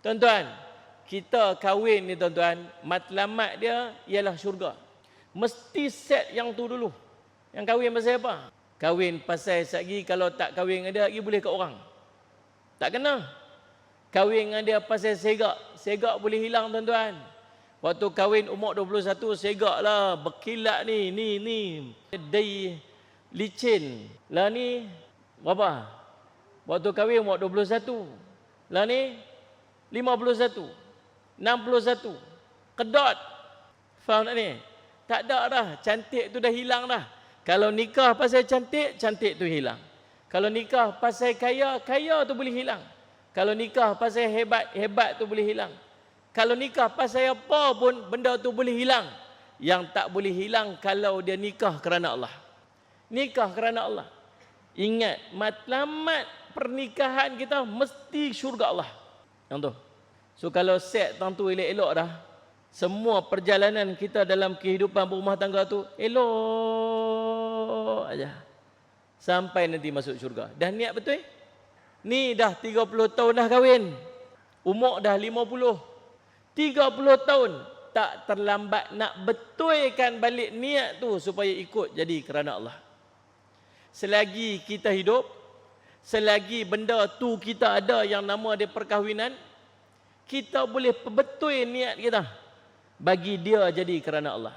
Tuan-tuan, kita kahwin ni tuan-tuan, matlamat dia ialah syurga. Mesti set yang tu dulu. Yang kahwin pasal apa? Kahwin pasal sagi kalau tak kahwin dengan dia lagi boleh ke orang. Tak kena. Kahwin dengan dia pasal segak. Segak boleh hilang tuan-tuan. Waktu kahwin umur 21 segak lah. Berkilat ni, ni, ni. Day licin. Lah ni berapa? Waktu kahwin umur 21. Lah ni 51. 61. Kedot. Faham tak ni? Tak ada dah. Cantik tu dah hilang dah. Kalau nikah pasal cantik, cantik tu hilang. Kalau nikah pasal kaya, kaya tu boleh hilang. Kalau nikah pasal hebat, hebat tu boleh hilang. Kalau nikah pasal apa pun, benda tu boleh hilang. Yang tak boleh hilang kalau dia nikah kerana Allah. Nikah kerana Allah. Ingat, matlamat pernikahan kita mesti syurga Allah. Tu. So kalau set tang tu elok-elok dah, semua perjalanan kita dalam kehidupan berumah tangga tu elok aja. Sampai nanti masuk syurga. Dah niat betul? Ni dah 30 tahun dah kahwin. Umur dah 50. 30 tahun tak terlambat nak betulkan balik niat tu supaya ikut jadi kerana Allah. Selagi kita hidup, selagi benda tu kita ada yang nama dia perkahwinan, kita boleh betul niat kita bagi dia jadi kerana Allah.